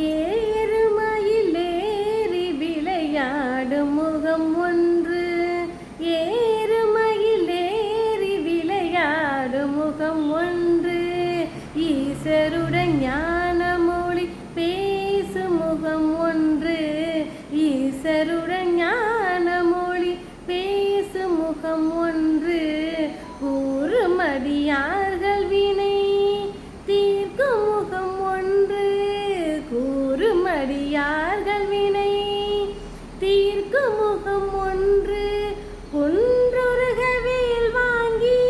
ஏறுமயிலேறி விளையாடும் முகம் ஒன்று. ஏறுமயிலேறி விளையாடும் முகம் ஒன்று. ஈசருடன் ஞான மொழி பேசும் முகம் ஒன்று. ஈசருடன் ஞான மொழி பேசும் முகம் ஒன்று. கூறுமடியார்கள் அடியார்கள் வினை. தீர்க்கும் முகம் ஒன்று குன்றுருகவேல் வாங்கி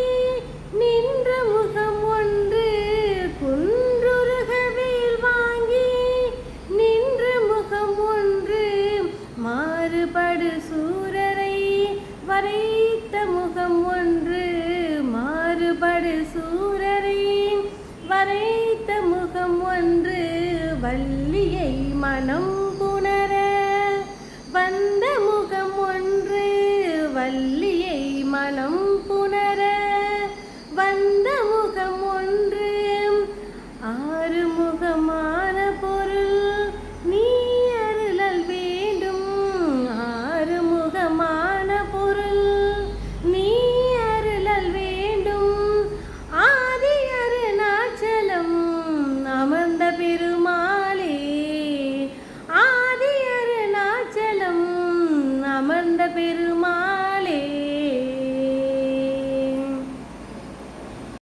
நின்ற முகம் ஒன்று குன்றுருகவேல் வாங்கி நின்ற முகம் ஒன்று மாறுபடு சூரரை வரைத்த முகம் ஒன்று மாறுபடு சூரரை வள்ளியை மனம் புணர வந்த முகம் ஒன்று வள்ளியை மனம் புணர. பெரு